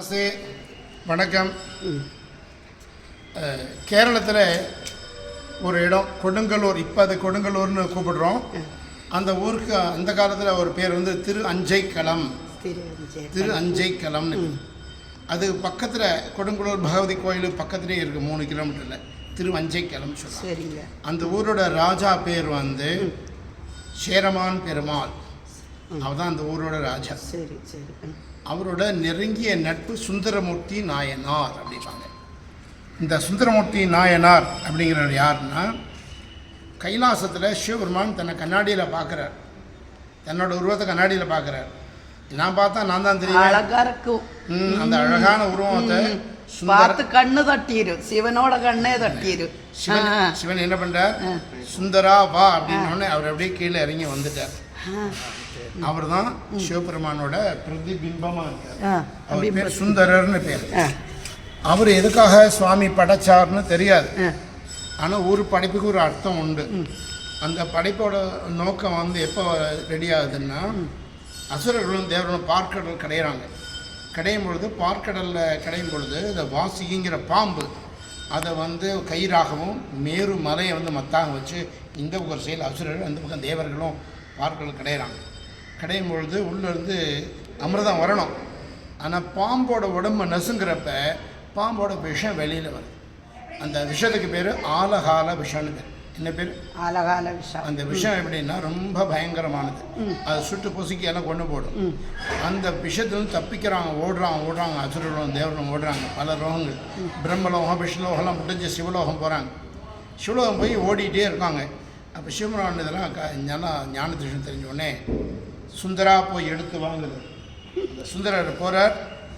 நமஸ்தே வணக்கம். கேரளத்தில் ஒரு இடம் கொடுங்கல்லூர் இப்போ அது கொடுங்கல்லூர்னு கூப்பிடுறோம். அந்த ஊருக்கு அந்த காலத்தில் ஒரு பேர் வந்து திரு அஞ்சைக்களம். திரு அஞ்சைக்களம்னு. அது பக்கத்தில் கொடுங்கல்லூர் பகவதி கோயில் பக்கத்துலேயே இருக்குது மூணு கிலோமீட்டரில். திரு அஞ்சைக்களம் சொல்லுவாங்க சரிங்க. அந்த ஊரோட ராஜா பேர் வந்து சேரமான் பெருமாள். அவர் தான் அந்த ஊரோட ராஜா. சரி சரி. அவரோட நெருங்கிய நட்பு சுந்தரமூர்த்தி நாயனார் அப்படிம்பாங்க. இந்த சுந்தரமூர்த்தி நாயனார் அப்படிங்கிறவர் யாருன்னா கைலாசத்தில் சிவபெருமான் தன்னை கண்ணாடியில் பார்க்குறார் தன்னோட உருவத்தை கண்ணாடியில் பார்க்குறார் நான் பார்த்தா நான் தான் தெரியும் அழகா இருக்கும். அந்த அழகான உருவத்தை பார்த்து கண்ணு தட்டிரும் சிவனோட கண்ணே தட்டிரும் சிவன் சிவன் என்ன பண்ணுறார் சுந்தரா வா அப்படின்னோடனே அவர் அப்படியே கீழே இறங்கி வந்துட்டார். அவர் தான் சிவபெருமானோட பிரதிபிம்பமாக இருக்கார். அவர் பேர் சுந்தரர்னு பேர். அவர் எதுக்காக சுவாமி படைச்சார்னு தெரியாது. ஆனால் ஒரு படைப்புக்கு ஒரு அர்த்தம் உண்டு. அந்த படைப்போட நோக்கம் வந்து எப்போ ரெடி ஆகுதுன்னா அசுரர்களும் தேவர்களும் பார்க்கடல் கிடையிறாங்க. கிடையும் பொழுது பார்க்கடலில் கிடையும் பொழுது இந்த வாசிங்கிற பாம்பு அதை வந்து கயிறாகவும் மேரு மலையை வந்து மத்தாக வச்சு இந்த பக்கம் செயல் அசுரர்கள் அந்த பக்கம் தேவர்களும் பார்க்கடல் கிடையிறாங்க கிடையும் பொழுது உள்ளேருந்து அமிர்தம் வரணும். ஆனால் பாம்போட உடம்பு நசுங்கிறப்ப பாம்போட விஷம் வெளியில் வருது. அந்த விஷத்துக்கு பேர் ஆலகால விஷம்னு பேர். என்ன பேர்? அழகால விஷம். அந்த விஷம் எப்படின்னா ரொம்ப பயங்கரமானது. அது சுட்டு பொசுக்கி எல்லாம் கொண்டு போடும். அந்த விஷத்துலேருந்து தப்பிக்கிறாங்க ஓடுறாங்க ஓடுறாங்க அசுரர்களும் தேவர்களும் ஓடுறாங்க பல ரோகங்கள். பிரம்மலோகம் விஷ்ணுலோகம்லாம் முடிஞ்சு சிவலோகம் போகிறாங்க சிவலோகம் போய் ஓடிட்டே இருக்காங்க. அப்போ சிவபெருமான் இதெல்லாம் க ஞான ஞான திருஷ்ணம் தெரிஞ்சோடனே சுந்தரா போய் எடுத்து வாங்குது. அந்த சுந்தரர் போகிறார்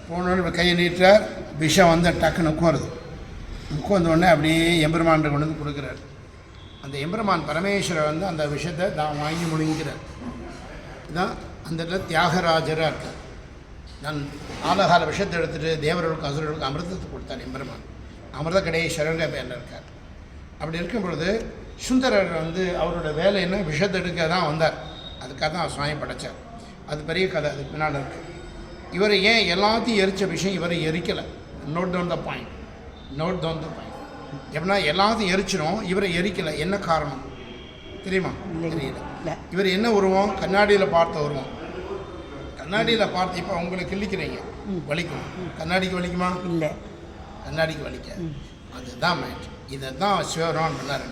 போனோடனே கையை நீட்டார் விஷம் வந்து டக்குன்னு உட்காருது. உட்கார்ந்த உடனே அப்படியே எம்பெருமான் கொண்டு வந்து கொடுக்குறாரு. அந்த எம்பெருமான் பரமேஸ்வரர் வந்து அந்த விஷயத்தை தான் வாங்கி முடிங்கிறார் இதான் அந்த இடத்துல தியாகராஜராக இருக்கார். நான் ஆலகால விஷயத்தை எடுத்துகிட்டு தேவர்களுக்கு அசுரர்களுக்கு அமிர்தத்தை கொடுத்தார் எம்பெருமான். அமிர்த கடையேஸ்வரங்க பேரில் இருக்கார். அப்படி இருக்கும் பொழுது சுந்தரர் வந்து அவரோட வேலை என்ன? விஷத்தை எடுக்க தான் வந்தார். அதுக்காக தான் அவர் சுவாமி படைச்சார். அது பெரிய கதை. அதுக்கு பின்னால் இருக்குது இவர் ஏன் எல்லாத்தையும் எரிச்ச விஷயம் இவரை எரிக்கலை? Note down the point note down the point எப்படின்னா எல்லாத்தையும் எரிச்சிடும் இவரை எரிக்கலை. என்ன காரணம்? தெரியுமா? தெரியல. இவர் என்ன உருவம்? கண்ணாடியில் பார்த்த உருவம். கண்ணாடியில் பார்த்து இப்போ உங்களை கிள்ளிக்கிறீங்க. வலிக்கும்? கண்ணாடிக்கு வலிக்குமா? இல்லை. கண்ணாடிக்கு வலிக்க. அதுதான் மேட்ச் இதை தான் சிவரான் பண்ணார்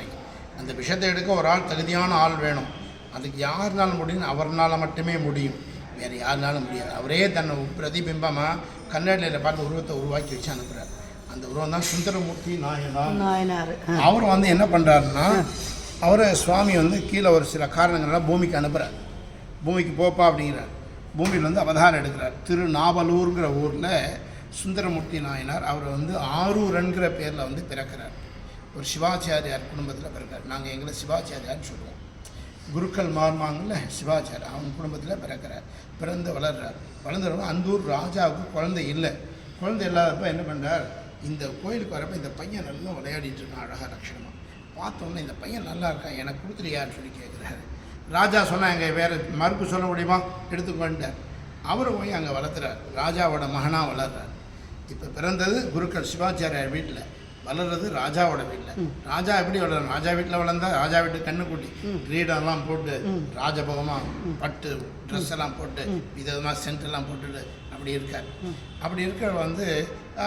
அந்த விஷயத்தை எடுக்க ஒரு ஆள் தகுதியான ஆள் வேணும். அதுக்கு யாருனால முடியும் அவர்னால மட்டுமே முடியும். வேறு யாருனாலும் முடியாது. அவரே தன்னை பிரதிபிம்பமாக கண்ணாடியில் பார்த்து உருவத்தை உருவாக்கி வச்சு அனுப்புகிறார் அந்த உருவம் தான் சுந்தரமூர்த்தி நாயனார். அவர் வந்து என்ன பண்ணுறாருன்னா அவரை சுவாமி வந்து கீழே ஒரு சில காரணங்களால் பூமிக்கு அனுப்புகிறார் பூமிக்கு போப்பா அப்படிங்கிறார். பூமியில் வந்து அவதாரம் எடுக்கிறார். திருநாவலூருங்கிற ஊரில் சுந்தரமூர்த்தி நாயனார் அவர் வந்து ஆரூரன்கிற பேரில் வந்து பிறக்கிறார். ஒரு சிவாச்சாரியார் குடும்பத்தில் பிறக்கிறார் நாங்கள் எங்களை சிவாச்சாரியார்னு சொல்லுவோம். குருக்கள் மார்மாங்கல்ல சிவாச்சாரி அவங்க குடும்பத்தில் பிறக்கிறார். பிறந்து வளர்றார். வளர்ந்தவங்க அந்தூர் ராஜாவுக்கு குழந்தை இல்லை. குழந்தை இல்லாதப்ப என்ன பண்ணுறார் இந்த கோயிலுக்கு வரப்போ இந்த பையன் நல்லா விளையாடிட்டு இருக்கான் அழகாக லட்சணமாக பார்த்தோன்னே இந்த பையன் நல்லா இருக்கான் எனக்கு கொடுத்துறியான்னு சொல்லி கேட்குறாரு ராஜா சொன்னால் எங்கள் வேறு மறுப்பு சொல்ல முடியுமா? எடுத்துக்கொண்டார் அவரை போய் அங்கே வளர்த்துறார். ராஜாவோட மகனாக வளர்றார். இப்போ பிறந்தது குருக்கள் சிவாச்சாரியார் வீட்டில். வளர்றது ராஜாவோட வீட்டில் ராஜா எப்படி வளரும்? ராஜா வீட்டில் வளர்ந்தா ராஜா வீட்டு கண்ணுக்குட்டி கிரீடம்லாம் போட்டு ராஜபோகமாக பட்டு ட்ரெஸ் எல்லாம் போட்டு விதமாக சென்ட் எல்லாம் போட்டுட்டு அப்படி இருக்கார். அப்படி இருக்கிற வந்து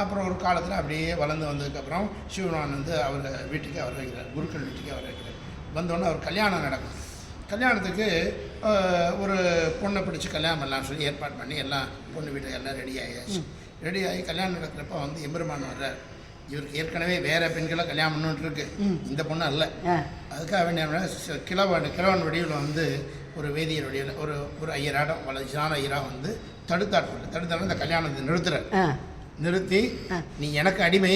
அப்புறம் ஒரு காலத்தில் அப்படியே வளர்ந்து வந்ததுக்கப்புறம் சிவபெருமான் வந்து அவர் வீட்டுக்கு அவர் வைக்கிறார். குருக்கள் வீட்டுக்கு அவர் வைக்கிறார். வந்தோடனே அவர் கல்யாணம் நடக்கும். கல்யாணத்துக்கு ஒரு பொண்ணை பிடிச்சி கல்யாணம் பண்ணலாம்னு சொல்லி ஏற்பாடு பண்ணி எல்லாம் பொண்ணு வீட்டுக்கு எல்லாம் ரெடி ஆகியாச்சு ரெடி ஆகி கல்யாணம் நடக்கிறப்ப வந்து எம்பெருமான் வர்றார். இவருக்கு ஏற்கனவே வேற பெண்களை கல்யாணம் பண்ணிட்டு இருக்கு இந்த பொண்ணு அல்ல. அதுக்காக வேண்டிய கிழவன் கிழவன் வடிவில் வந்து ஒரு வேதியர் வடிவில் ஒரு ஒரு ஐயராடம் வளர்ச்சியான ஐயராக வந்து தடுத்தாட் தடுத்தாலும் இந்த கல்யாணத்தை நிறுத்துறார். ஆ, நிறுத்தி நீ எனக்கு அடிமை.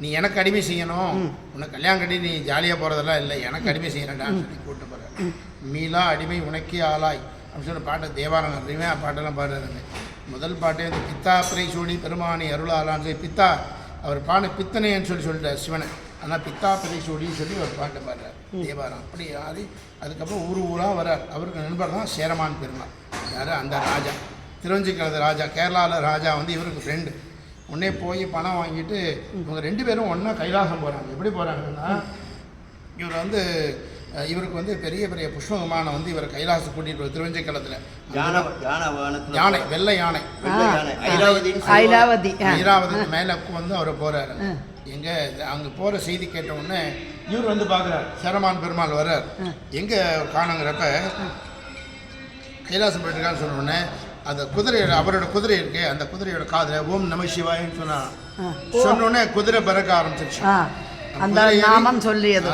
நீ எனக்கு அடிமை செய்யணும். உனக்கு கல்யாணம் கட்டி நீ ஜாலியாக போகிறதெல்லாம் இல்லை. எனக்கு அடிமை செய்யணும்டான்னு சொல்லி கூப்பிட்டு போகிறார் மீளா அடிமை உனக்கே ஆளாய். அப்படின்னு சொல்லி பாட்டு தேவாரம் நிறைய பாட்டெல்லாம் பாடுறாரு. முதல் பாட்டே வந்து பித்தா பிறை சூடி பெருமானி அருளாலான்னு சொல்லி பித்தா அவர் பாடு பித்தனைன்னு சொல்லி சொல்லிட்டார் சிவனை. ஆனால் பித்தா பிறை சூடின்னு சொல்லி ஒரு பாட்டு பாடுறார். தேவாரம். அப்படி ஆடி அதுக்கப்புறம் ஊர் ஊராக வரார். அவருக்கு நண்பர் தான் சேரமான் பெருமாள். யார்? அந்த ராஜா. திருவஞ்சிக்கிறது ராஜா கேரளாவில் ராஜா வந்து இவருக்கு ஃப்ரெண்டு உடனே போய் பணம் வாங்கிட்டு இவங்க ரெண்டு பேரும் ஒன்றா கைலாசம் போகிறாங்க எப்படி போகிறாங்கன்னா இவர் வந்து இவருக்கு வந்து பெரிய பெரிய புஷ்ப விமானம் வந்து இவர் கைலாசம் கூட்டிகிட்டு போய் திருவஞ்சிக்கலத்தில். யானை வெள்ளை யானை. ஆ. ஐராவதுக்கு மேலே வந்து அவர் போகிறாரு ஆ. எங்கே அங்கே போகிற செய்தி கேட்ட உடனே இவர் வந்து பார்க்குறாரு சேரமான் பெருமாள் வர்றார். எங்கே காணுங்கிறப்ப கைலாசம் போயிட்டுருக்கான்னு சொன்ன உடனே அந்த குதிரை அவரோட குதிரை இருக்கே அந்த குதிரையோட காதில் ஓம் நம சிவாயின்னு சொன்னா. ஆ. சொன்ன உடனே குதிரை பிறக்க ஆரம்பிச்சிருச்சு. ஆ. அந்த நாமம் சொல்லியது.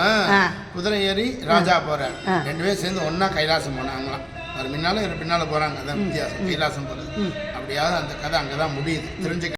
குதிரை ஏறி ராஜா போறார். ரெண்டு பேரும் சேர்ந்து ஒண்ணா கைலாசம் போனாங்களாம். அவர் முன்னால இவர் பின்னால போறாங்க அதான் வித்தியாசம். கைலாசம் போறது. அப்படியாவது அந்த கதை அங்கதான் முடியுது. தெரிஞ்சு